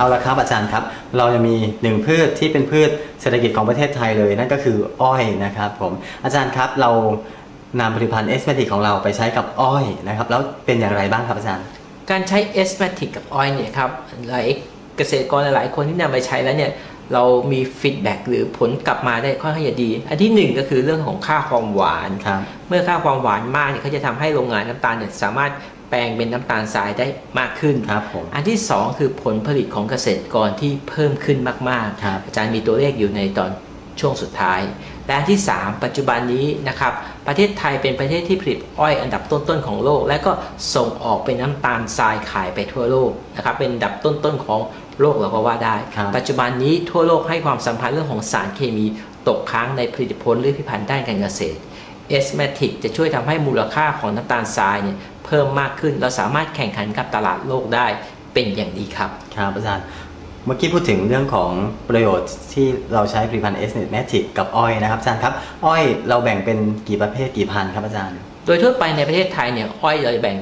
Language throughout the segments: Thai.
เอาละครับอาจารย์ครับ เรายังมีหนึ่งพืชที่เป็นพืชเศรษฐกิจของประเทศไทยเลยนั่นก็คืออ้อยนะครับผมอาจารย์ครับเรานำผลิตภัณฑ์เอสเมติกของเราไปใช้กับอ้อยนะครับแล้วเป็นอย่างไรบ้างครับอาจารย์ การใช้เอส m มติกกับอ้อยเนี่ยครับหลายเกษตรกรหลายคนที่นำไปใช้แล้วเนี่ยเรามีฟีดแบ็หรือผลกลับมาได้ค่อนข้างจะดี อันที่หนึ่งก็คือเรื่องของค่าความหวานครับเมื่อค่าความหวานมากเนี่ยเขาจะทำให้โรงงานน้ำตาลเนี่ยสามารถ แปลงเป็นน้ำตาลทรายได้มากขึ้นครับผมอันที่สองคือผลผลิตของเกษตรกรที่เพิ่มขึ้นมากครับๆอาจารย์มีตัวเลขอยู่ในตอนช่วงสุดท้าย และอันที่ 3 ปัจจุบันนี้นะครับประเทศไทยเป็นประเทศที่ผลิตอ้อยอันดับต้นๆของโลก และก็ส่งออกเป็นน้ำตาลทรายขายไปทั่วโลกนะครับเป็นอันดับต้นๆของโลกเราก็ว่าได้ครับปัจจุบันนี้ทั่วโลกให้ความสำคัญเรื่องของสารเคมีตกค้างในผลิตผลหรือผลิตภัณฑ์ด้านการเกษตร เอส m มติกจะช่วยทำให้มูลค่าของน้ำตาลทรายเนี่ยเพิ่มมากขึ้น เราสามารถแข่งขันกับตลาดโลกได้เป็นอย่างดีครับ ครับอาจารย์เมื่อกี้พูดถึงเรื่องของประโยชน์ที่เราใช้ผลิตภัณฑ์เอสเมติกกับอ้อยนะครับอาจารย์ครับ อ้อยเราแบ่งเป็นกี่ประเภทกี่พันธุ์ครับอาจารย์ โดยทั่วไปในประเทศไทยเนี่ยอ้อยเราจะแบ่ง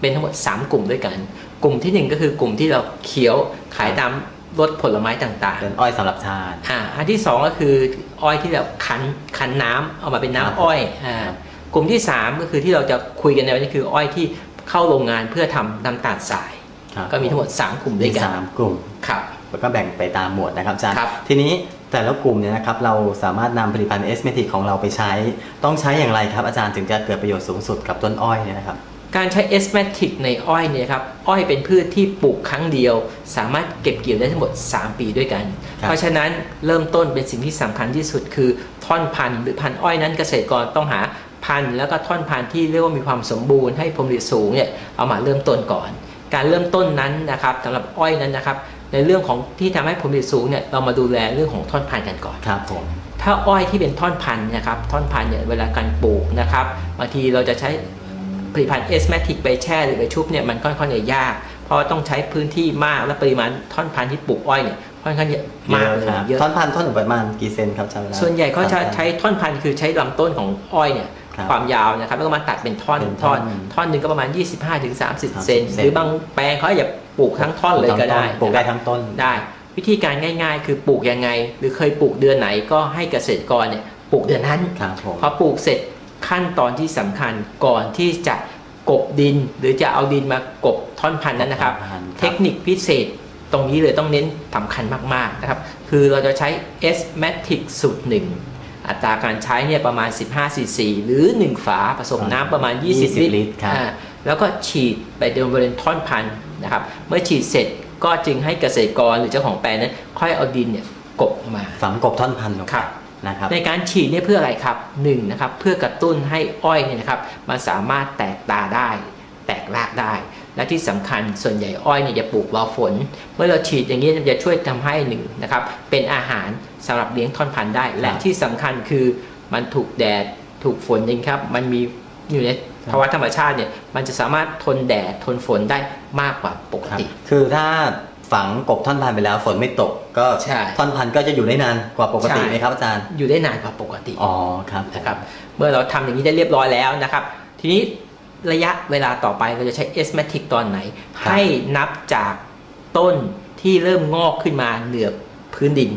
เป็นทั้งหมด 3 กลุ่มด้วยกัน กลุ่มทีหนึ่1 ก็คือกลุ่มที่เราเคี้ยวขายตาม รถผลไม้ต่างเป็นอ้อยสำหรับทานๆอ่าอันที่2ก็คืออ้อยที่เราคั้นคั้นน้ำเอามาเป็นครับน้ำอ้อยอ่ากลุ่มที่3ก็คือที่เราจะคุยกันในวันนี้คืออ้อยที่เข้าโรงงานเพื่อทำน้ำตาลทรายครับก็มีทั้งหมด3กลุ่มด้วยมีกันสามกลุ่มครับแล้วก็แบ่งไปตามหมวดนะครับอาจารย์ครับทีนี้แต่ละกลุ่มเนี่ยนะครับเราสามารถนำผลิตภัณฑ์เอสเมติกของเราไปใช้ ต้องใช้อย่างไรครับอาจารย์ถึงจะเกิดประโยชน์สูงสุดกับต้นอ้อยเนี่ยนะครับ การใช้เอส m มติกในอ้อยเนี่ยครับอ้อยเป็นพืชที่ปลูกครั้งเดียว สามารถเก็บเกี่ยวได้ทั้งหมด 3 ปีด้วยกันครับเพราะฉะนั้นเริ่มต้นเป็นสิ่งที่สำคัญที่สุดคือท่อนพันธุ์หรือพันธุ์อ้อยนั้นเกษตรกรต้องหาพันธุ์แล้วก็ท่อนพันธุ์ที่เรียกว่ามีความสมบูรณ์ให้ผลผลิตสูงเนี่ยเอามาเริ่มต้นก่อน การเริ่มต้นนั้นนะครับสำหรับอ้อยนั้นนะครับในเรื่องของที่ทำให้ผลผลิตสูงเนี่ยเรามาดูแลเรื่องของท่อนพันธุ์กันก่อนครับผมถ้าอ้อยที่เป็นท่อนพันธุ์นะครับท่อนพันธุ์เนี่ยเวลาการปลูกนะครับบางทีเราจะใช้ ผลิตภัณฑ์เอส m มติกไปแช่หรือไปชุบเนี่ยมันค่อนข้างจะยาก เพราะว่าต้องใช้พื้นที่มากและปริมาณท่อนพันธุ์ที่ปลูกอ้อยเนี่ยค่อนข้างจะมากเลยครับเยอะท่อนพันธุ์ท่อนหนึ่งประมาณกี่เซนครับใช้เวลาส่วนใหญ่เขาจะใช้ท่อนพันธุ์คือใช้ลำต้นของอ้อยเนี่ยครับความยาวนะครับแล้วก็มาตัดเป็นท่อนเป็นท่ท่ออนนท่อนหนึ่งก็ประมาณ 25-30เซน30หรือบางแปลงเขาอาจจะปลูกทั้งท่อนเลยก็ได้ ปลูกได้ทั้งต้นได้ วิธีการง่ายๆ คือปลูกยังไง หรือเคยปลูกเดือนไหนก็ให้เกษตรกรเนี่ยปลูกเดือนนั้นครับผมพอปลูกเสร็จ ขั้นตอนที่สำคัญก่อนที่จะกบดิน หรือจะเอาดินมากบท่อนพันธุ์นั้นนะครับท่อนพันธุ์ครับ เทคนิคพิเศษตรงนี้เลยต้องเน้นสำคัญมากๆนะครับ คือเราจะใช้ S Matic สูตรหนึ่งอัตราการใช้เนี่ยประมาณ 15 cc หรือ 1 ฝาผสมน้ำประมาณ 20 20ลิตรลิตรครับอ่าแล้วก็ฉีดไปบริเวณท่อนพันธุ์นะครับ เมื่อฉีดเสร็จก็จึงให้เกษตรกรหรือเจ้าของแปลงนั้น ค่อยเอาดินเนี่ยกบมาฝังกบท่อนพันธุ์ลงไปครับ นะครับในการฉีดเนี่ยเพื่ออะไรครับหนึ่งนะครับเพื่อกระตุ้นให้อ้อยเนี่ยนะครับมันสามารถแตกตาได้ แตกรากได้ และที่สำคัญส่วนใหญ่อ้อยเนี่ยจะปลูกรอฝน เมื่อเราฉีดอย่างนี้มันจะช่วยทำให้หนึ่งนะครับเป็นอาหารสำหรับเลี้ยงท่อนพันธุ์ได้ และที่สำคัญคือมันถูกแดดถูกฝนจริงครับ มันมีอยู่ในภาวะธรรมชาติเนี่ยมันจะสามารถทนแดดทนฝนได้มากกว่าปกครับติ คือถ้า ฝังกบท่อนพันธุ์ไปแล้วฝนไม่ตกก็ใช่ท่อนพันธุ์ก็จะอยู่ได้นานกว่าปกติใช่ไหมครับอาจารย์ อยู่ได้นานกว่าปกติอ๋อครับนะครับ เมื่อเราทำอย่างนี้ได้เรียบร้อยแล้วนะครับ ทีนี้ระยะเวลาต่อไปเราจะใช้ S Matic ตอนไหน ให้นับจากต้นที่เริ่มงอกขึ้นมาเหนือพื้นดิน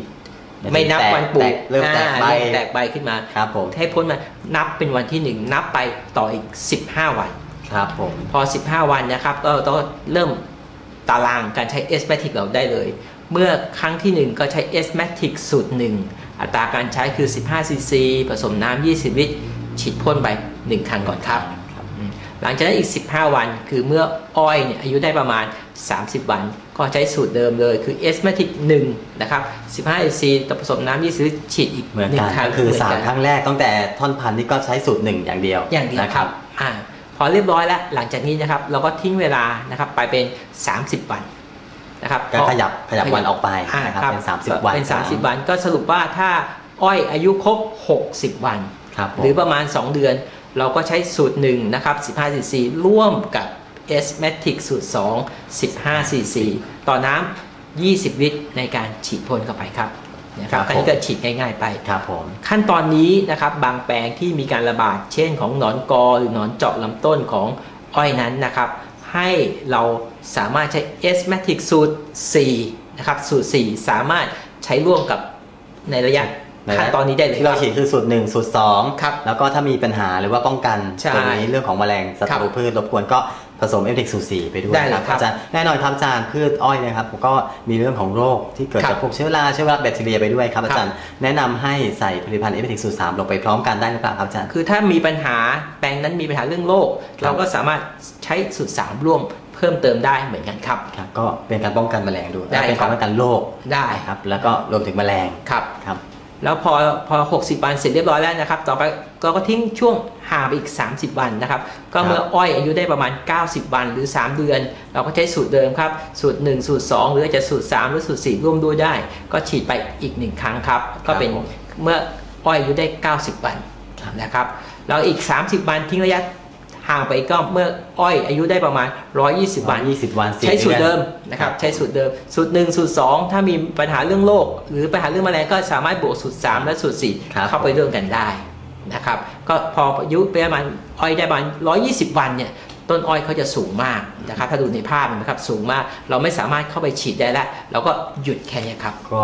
ไม่นับวันปลูกเริ่มแตกใบอ่าเริ่มแตกใบขึ้นมาครับผมให้พ้นมานับเป็นวันที่หนึ่งนับไปต่ออีก 15 วันครับผมพอ 15 วันนะครับก็เราต้องเริ่ม ตารางการใช้ S Matic เราได้เลย เมื่อครั้งที่ 1 ก็ใช้ S Matic สูตร 1 อัตราการใช้คือ 15 cc ผสมน้ำ 20 ลิตร ฉีดพ่นไป 1 ครั้งก่อนครับอืมหลังจากนั้นอีก 15 วัน คือเมื่ออ้อยเนี่ยอายุได้ประมาณ 30 วัน ก็ใช้สูตรเดิมเลยคือ S Matic 1นะครับ 15 cc ต่อผสมน้ำ 20 ลิตร ฉีดอีกเหมือนหนึ่กังนครั้งก็คือเหมืนสามกันครั้งแรกตั้งแต่ท่อนพันธุ์นี่ก็ใช้สูตรหนึ่งอย่างเดียว อย่างเดียวนะครับอ่า พอเรียบร้อยแล้วหลังจากนี้นะครับเราก็ทิ้งเวลานะครับไปเป็น 30 วันนะครับก็ขยับขยับวันออกไปอ่านะครับครับเป็น 30 วันเป็น 30 วัน ก็สรุปว่าถ้าอ้อยอายุครบ 60 วันครับผมหรือประมาณ 2 เดือน เราก็ใช้สูตร1นะครับ15 cc ร่วมกับ S Matic สูตร 2 15 cc ต่อน้ำ20 ลิตรในการฉีดพ่นเข้าไปครับ นะครับอันนี้ก็ฉีดง่าย ๆ ไปครับผมขั้นตอนนี้นะครับบางแปลงที่มีการระบาด เช่นของหนอนกอหรือหนอนเจาะลำต้นของอ้อยนั้นนะครับ ให้เราสามารถใช้ S Matic สูตร4นะครับสูตร 4 สามารถใช้ร่วมกับในระยะในขั้นตอนนี้ได้เลยที่เราครับฉีดคือสูตรหนึ่งสูตรสองครับแล้วก็ถ้ามีปัญหาหรือว่าป้องกันใช่ตรงนี้เรื่องของแมลงศัครัตรูบพืชรบกวนก็ ผสมเอฟเด็กสูตรสี่ไปด้วยได้เลยครับครับอาจารย์แน่นอนครับอาจารย์พืชอ้อยนะครับก็มีเรื่องของโรคที่เกิดครับจากพวกเชื้อราเชื้อราแบคทีเรียไปด้วยครับอาจารย์แนะนำให้ใส่ผลิตภัณฑ์เอฟเด็กสูตรสามลงไปพร้อมกันได้หรือเปล่าครับอาจารย์คือถ้ามีปัญหาแปลงนั้นมีปัญหาเรื่องโรคครับเราก็สามารถใช้สูตร3ร่วมเพิ่มเติมได้เหมือนกันครับครับก็เป็นการป้องกันแมลงด้วยได้เป็นครัการบป้องกันโรคได้ครับ แล้วก็รวมถึงแมลงครับครับ แล้วพอพอ 60 วันเสร็จเรียบร้อยแล้วนะครับ ต่อไปเราก็ทิ้งช่วงห่างไปอีก 30 วันนะครับ ก็เมื่ออ้อยอายุได้ประมาณ 90 วันหรือ 3 เดือน เราก็ใช้สูตรเดิมครับ สูตร 1 สูตร 2 หรืออาจจะสูตร 3 หรือสูตร 4 ร่วมด้วยได้ ก็ฉีดไปอีก 1 ครั้งครับ ก็เป็นผมเมื่ออ้อยอายุได้ 90 วันครับนะครับแล้วอีก 30 วันทิ้งระยะ ห่างไปก็เมื่ออ้อยอายุได้ประมาณ 120 วันยี่สิบวันสี่ใช้สูตรอนเดิมนะครับใช้สูตรเดิม สูตรหนึ่งสูตรสองถ้ามีปัญหาเรื่องโรคหรือปัญหาเรื่องแมลงก็สามารถบวกสูตร 3 และสูตรครับ4เข้าไปร่วมกันได้นะครับก็พออายุไปประมาณอ้อยได้ประมาณ 120 วันเนี่ยต้นอ้อยเขาจะสูงมากนะครับถ้าดูในภาพเห็นะครับสูงมากเราไม่สามารถเข้าไปฉีดได้แล้วเราก็หยุดแค่เนี้ยครับก็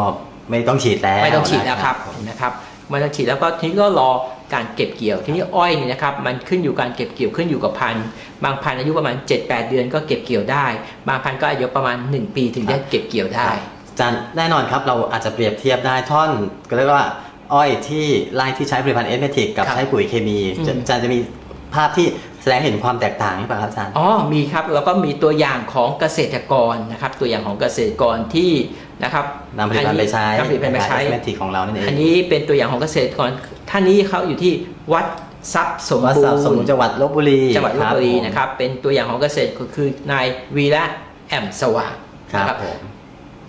ไม่ต้องฉีดแล้วไม่ต้องฉีดแล้วครับนะเห็นไหมครับไม่ต้องฉีดแล้วก็ทีนี้ก็รอการเก็บเกี่ยว ทีนี้อ้อยเนี่ยนะครับมันขึ้นอยู่การเก็บเกี่ยวขึ้นอยู่กับพันธุ์บางพันธุ์อายุประมาณ 7-8 เดือนก็เก็บเกี่ยวได้ บางพันธุ์ก็อายุประมาณ 1 ปีถึงจะเก็บเกี่ยวได้อาจารย์แน่นอนครับเราอาจจะเปรียบเทียบได้ท่อนก็เรียกว่าอ้อยที่ไร่ที่ใช้ผลิตภัณฑ์เอสเมทิกกับครับใช้ปุ๋ยเคมีอืมจะอาจารย์จะมีภาพที่แสดงเห็นความแตกต่างนี่ป่ะครับอาจารย์อ๋อมีครับแล้วก็มีตัวอย่างของเกษตรกรนะครับตัวอย่างของเกษตรกรที่นะครับนำผลิตภัณฑ์ไปใช้นำผลิตภัณฑ์ไปใช้เอสเมทิกของเรานั่นเองอันนี้เป็นตัวอย่างของเกษตรกร ท่านนี้เขาอยู่ที่วัดทรัพย์สมวัดบูสับสมุรนณ์จังหวัดลบบุรีจังหวัดลบบุรีผม นะครับ เป็นตัวอย่างของเกษตรก็คือนายวีระแอมสว่างครับนะผม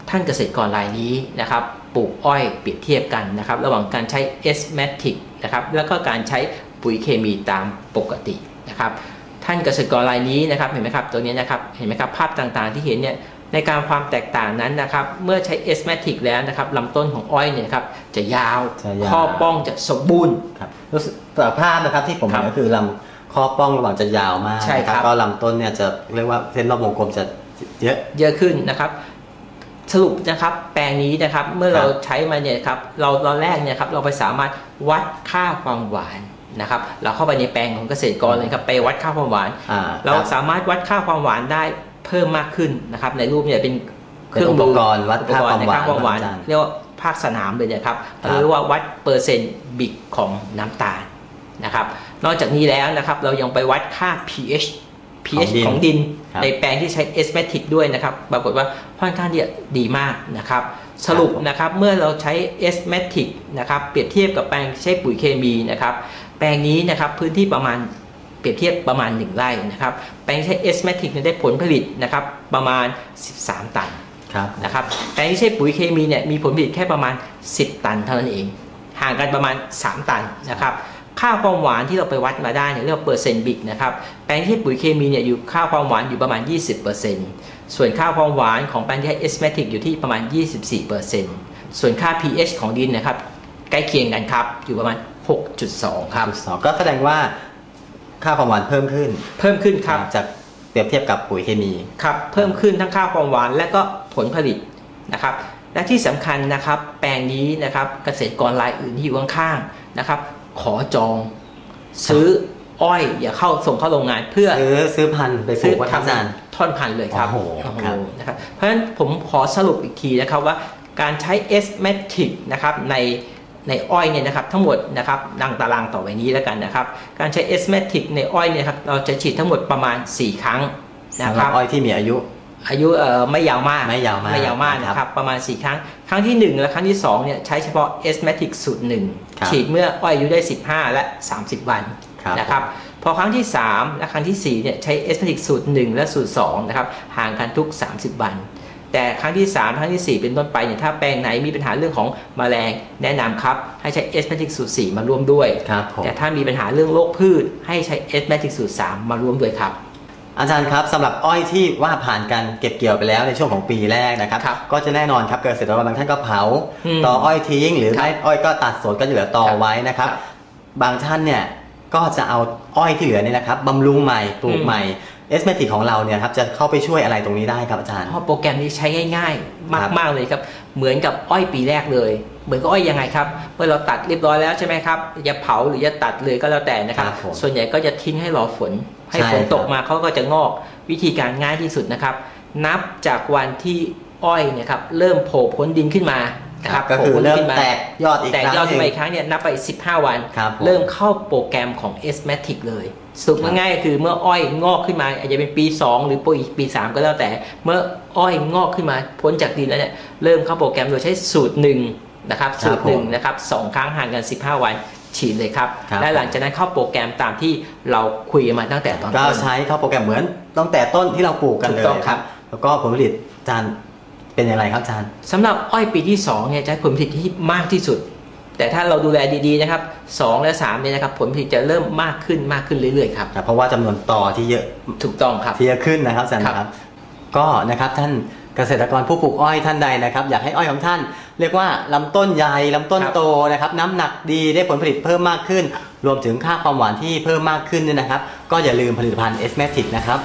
ท่านเกษตรกรรายนี้นะครับปลูกอ้อยเปรียบเทียบกันนะครับ ระหว่างการใช้ S m a t i c นะครับแล้วก็การใช้ปุ๋ยเคมีตามปกตินะครับ ท่านเกษตรกรรายนี้นะครับเห็นไหมครับตัวนี้นะครับเห็นไหมครับภาพต่างๆที่เห็นเนี่ย ในการความแตกต่างนั้นนะครับเมื่อใช้ S m a t i c แล้วนะครับลำต้นของอ้อยเนี่ยครับจะยาวจะยาวข้อป้องจะสมบูรณ์ครับรู้สึกจากภาพนะครับที่ผมครัเห็บนก็คือลำข้อป้องระหว่างจะยาวมากใช่ครับนะก็ลำต้นเนี่ยจะเรียกว่าเส้นรอบวงกลมจะเยอะเยอะขึ้นนะครับสรุปนะครับแปลงนี้นะครับเมื่อครับเราใช้มาเนี่ยครับเราตอนแรกเนี่ยครับเราไปสามารถวัดค่าความหวานนะครับเราเข้าไปในแปลงของเกษตรกรเลยครับไปวัดค่าความหวานอ่าเราครับสามารถวัดค่าความหวานได้ เพิ่มมากขึ้นนะครับ ในรูปเนี่ยเป็นเครื่องเป็นอุมืปกรณ์วัดค่าความหวานอุปกรณ์ในค่ความหวานอาจารย์เรียกว่าภาคสนามเลยนะครับครับเรียกว่าวัดเปอร์เซ็นต์บิกของน้ำตาลนะครับ นอกจากนี้แล้วนะครับเรายังไปวัดค่า pH pH ของดินครับในแปลงที่ใช้ s m a t i c ด้วยนะครับ ปรากฏว่าค่อนข้างที่จะดีมากนะครับ สรุปนะครับเมื่อเราใช้ s m a t i c นะครับเปรียบเทียบกับแปลงที่ใช้ปุ๋ยเคมีนะครับ แปลงนี้นะครับพื้นที่ประมาณเปรียบเทียบประมาณ 1 ไร่นะครับแปลงที่ใช้ s m a t i c เนี่ยได้ผลผลิตนะครับประมาณ 13 ตันครับนะครับแปลงที่ใช้ปุ๋ยเคมีเนี่ยมีผลผลิตแค่ประมาณ 10 ตันเท่านั้นเอง ห่างกันประมาณ 3 ตันนะครับค่าความหวานที่เราไปวัดมาได้เนี่ยเรียกว่าเปอร์เซ็นต์บิกนะครับแปลงที่ใช้ปุ๋ยเคมีเนี่ยอยู่ค่าความหวานอยู่ประมาณ 20%ส่วนค่าความหวานของแปลงที่ใช้เอสเมติกอยู่ที่ประมาณ 24%ส่วนค่า pH ของดินนะครับใกล้เคียงกันครับอยู่ประมาณ 6.2 ครับสองก็แสดงว่า ค่าความหวานเพิ่มขึ้น เพิ่มขึ้นครับจากเปรียบเทียบกับปุ๋ยเคมีครับเพิ่มขึ้นทั้งค่าความหวานและก็ผลผลิตนะครับ และที่สำคัญนะครับ แปลงนี้นะครับเกษตรกรรายอื่นที่อยู่ข้างๆนะครับ ขอจองซื้ออ้อยอย่าเข้าส่งเข้าโรงงานเพื่อซื้อซื้อพันธุ์ไปปลูซื้อกวัดอาจารย์ท่อนพันธุ์เลยครับโอ้โหครับนะครับเพราะฉะนั้นผมขอสรุปอีกทีนะครับว่าการใช้ S m a t i c นะครับใน ในอ้อยเนี่ยนะครับทั้งหมดนะครับดังตารางต่อไปนี้แล้วกันนะครับ การใช้ S m a t i c ในอ้อยเนี่ยครับเราจะฉีดทั้งหมดประมาณ 4 ครั้งนะสำหครัรับบอ้อยที่มีอายุอายุเอ่อไม่ยาวมากไม่ยาวมากไม่ยาวมากครับนะครับประมาณ 4 ครั้ง ครั้งที่ 1 และครั้งที่2เนี่ยใช้เฉพาะ S m a t i c สูตรครับ1ฉีดเมื่ออ้อยอายุได้ 15 และ 30 วันครับนะครับพอครั้งที่ 3 และครั้งที่4เนี่ยใช้ S m a t i c สูตร 1 และสูตร2นะครับห่างกันทุก 30 วัน แต่ครั้งที่ 3 ครั้งทีสี่ 4 เป็นต้นไปเนี่ยถ้าแปลงไหนมีปัญหาเรื่องของแมลงแนะนำครับ ให้ใช้ S m a t i c สูตร4มาร่วมด้วยครับผมแต่ถ้ามีปัญหาเรื่องโรคพืช ให้ใช้ S m a t i c สูตร3มาร่วมด้วยครับอาจารย์ครับสำหรับอ้อยที่ว่าผ่านการเก็บเกี่ยวไปแล้วในช่วงของปีแรกนะครับครับก็จะแน่นอนครับเกษตรกรบางท่านก็เผาอืมต่ออ้อยทิ้ง หรือครับไม่อ้อยก็ตัดสดก็จะเหลือตอครับไว้นะครับครับ บางท่านเนี่ยก็จะเอาอ้อยที่เหลือเนี่ยนะครับบำรุงใหม่ปลูกอืมใหม่ s m a t i c ของเราเนี่ยครับจะเข้าไปช่วยอะไรตรงนี้ได้ครับอาจารย์เพราะโปรแกรมนี้ใช้ง่ายครับๆมาก ๆเลยครับ เหมือนกับอ้อยปีแรกเลย เหมือนกับอ้อยยังไงครับ เมื่อเราตัดเรียบร้อยแล้วใช่ไหมครับจะเผาหรือจะตัดเลยก็แล้วแต่นะครับครับผมส่วนใหญ่ก็จะทิ้งให้รอฝน ให้ใช่ฝนตกครับมาเขาก็จะงอกวิธีการง่ายที่สุดนะครับ นับจากวันที่อ้อยเนะครับเริ่มโผล่พ้นดินขึ้นมา นะครับก็คือโผล่พ้นเริ่มขึ้นมาแตกยอดอีกแตกครั้งยอดหขึ้นึ่นงมาอีกครั้งเนี่ยนับไป 15 วันครับผมเริ่มเข้าโปรแกรมของ s m a t i c เลยสรุปครับง่ายๆคือเมื่ออ้อยงอกขึ้นมา อาจจะเป็นปี 2 หรือปีปี 3 ก็แล้วแต่ เมื่ออ้อยงอกขึ้นมาพ้นจากดินแล้วเนี่ยเริ่มเข้าโปรแกรมโดยใช้สูตรหนึ่งนะครับครับสูตรหนึ่งผมนะครับสองครั้งห่างกัน 15 วันฉีดเลยครับครับ และหลังจากนั้นเข้าโปรแกรมตามที่เราคุยกันมาตั้งแต่ตอนก็ต้นใช้เข้าโปรแกรมเหมือนตั้งแต่ต้นที่เราปลูกกันเลถูยกต้องครับ แล้วก็ผลผลิตอาจารย์ เป็นอย่างไรครับอาจารย์สำหรับอ้อยปีที่2เนี่ยจะให้ผลผลิตที่มากที่สุด แต่ถ้าเราดูแลดีๆนะครับ2และ3เนี่ยนะครับผลผลิตจะเริ่มมากขึ้นมากขึ้นเรื่อยๆครับ เพราะว่าจำนวนต่อที่เยอะถูกต้องครับที่จะขึ้นนะครับอาจารย์ครับนะครับ ก็นะครับท่านเกษตรกรผู้ปลูกอ้อยท่านใดนะครับ อยากให้อ้อยของท่าน เรียกว่าลำต้นใหญ่ลำต้นโตนะครับ น้ำหนักดีได้ผลผลิตเพิ่มมากขึ้น รวมถึงค่าความหวานที่เพิ่มมากขึ้นเนี่ยนะครับ ก็อย่าลืมผลิตภัณฑ์ S m a t i c นะครับ